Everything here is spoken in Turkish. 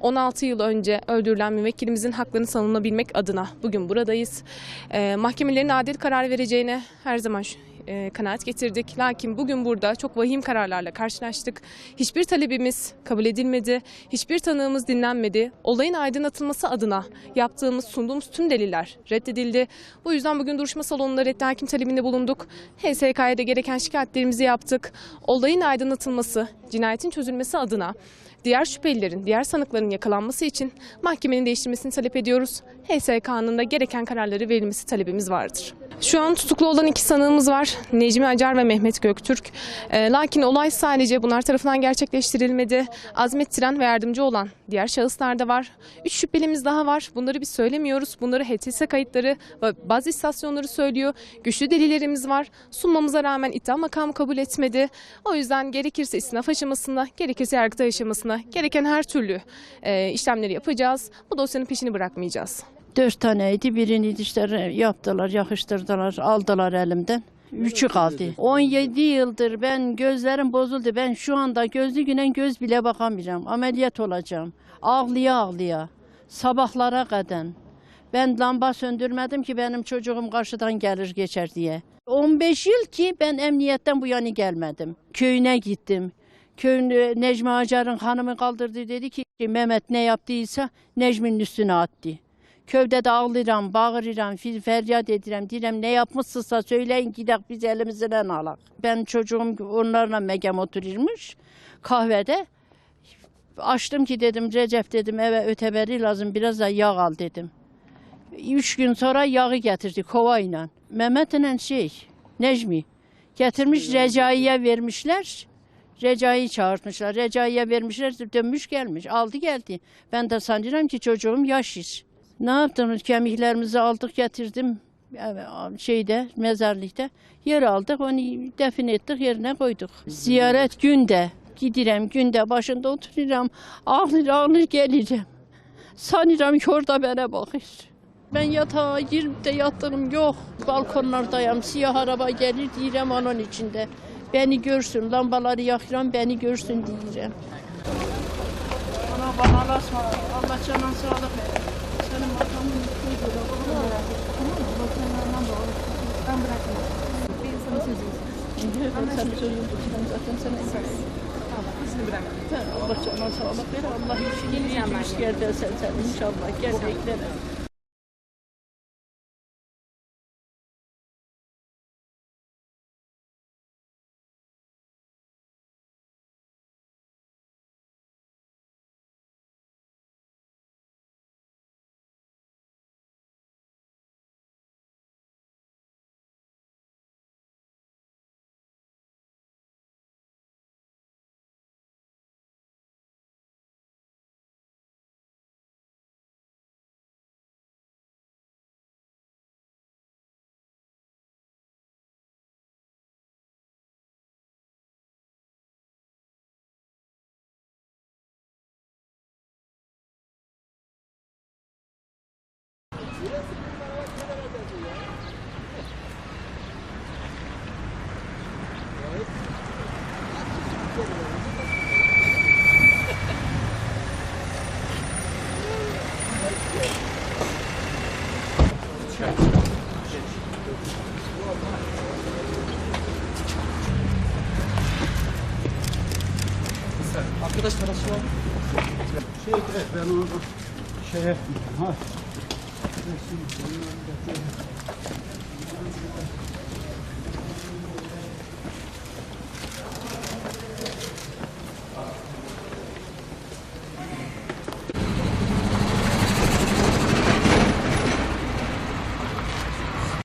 16 yıl önce öldürülen müvekkilimizin haklarını savunabilmek adına bugün buradayız. Ee, mahkemelerin adil karar vereceğine her zaman e, kanaat getirdik. Lakin bugün burada çok vahim kararlarla karşılaştık. Hiçbir talebimiz kabul edilmedi. Hiçbir tanığımız dinlenmedi. Olayın aydınlatılması adına yaptığımız, sunduğumuz tüm deliller reddedildi. Bu yüzden bugün duruşma salonunda reddi hakim talebinde bulunduk. HSK'ya da gereken şikayetlerimizi yaptık. Olayın aydınlatılması, cinayetin çözülmesi adına diğer şüphelilerin, diğer sanıkların yakalanması için mahkemenin değiştirmesini talep ediyoruz. HSK'nın da gereken kararları verilmesi talebimiz vardır. Şu an tutuklu olan iki sanığımız var. Necmi Acar ve Mehmet Göktürk. Ee, lakin olay sadece bunlar tarafından gerçekleştirilmedi. Azmettiren ve yardımcı olan diğer şahıslar da var. Üç şüphelimiz daha var. Bunları biz söylemiyoruz. Bunları HTS kayıtları ve bazı istasyonları söylüyor. Güçlü delillerimiz var. Sunmamıza rağmen iddia makamı kabul etmedi. O yüzden gerekirse istinaf aşamasında, gerekirse yargıtay aşamasında gereken her türlü e, işlemleri yapacağız. Bu dosyanın peşini bırakmayacağız. Dört taneydi. Birini işte yaptılar, yakıştırdılar, aldılar elimden. Üçü kaldı. 17 yıldır ben gözlerim bozuldu. Ben şu anda gözlü günen göz bile bakamayacağım. Ameliyat olacağım. Ağlıya ağlıya. Sabahlara kadar. Ben lamba söndürmedim ki benim çocuğum karşıdan gelir geçer diye. 15 yıl ki ben emniyetten bu yana gelmedim. Köyüne gittim. Köyün Necmi Acar'ın hanımı kaldırdı dedi ki Mehmet ne yaptıysa Necmi'nin üstüne attı. Köyde de ağlayıram, bağırıram, fil feryat edirəm, deyirəm ne yapmışsınsa söyleyin gidək biz elimizden alaq. Ben çocuğum onlarla megam otururmuş kahvede. Açtım ki dedim Recep dedim eve öteberi lazım biraz da yağ al dedim. Üç gün sonra yağı getirdi kova ile. Mehmet'le şey Necmi getirmiş Recai'ye vermişler. Recai'yi çağırtmışlar. Recai'ye vermişler dönmüş gelmiş. Aldı geldi. Ben de sanıyorum ki çocuğum yaşır. Ne yaptınız? Kemiklerimizi aldık getirdim. Şeyde mezarlıkta yer aldık onu defin ettik yerine koyduk. Ziyaret günde gidirəm günde başında otururam ağlir ağlir gelirim. Sanıram ki orada mənə baxır. Ben yatağa girip de yattığım yok. Balkonlardayım. Siyah araba gelir deyirəm onun içinde. Beni görsün, lambaları yakıram, beni görsün deyirəm. Ana bana alasma. Allah canan sağlık ver. Senin makamın yüksek Ben bırakmam. Ben sana söz Ben sana söz Ben zaten sana Allah canan sağlık ver. Allah işini iş yerde sen sen inşallah. Gel bekleme. Şey, evet, ben onu şeye... Ha. Thank you.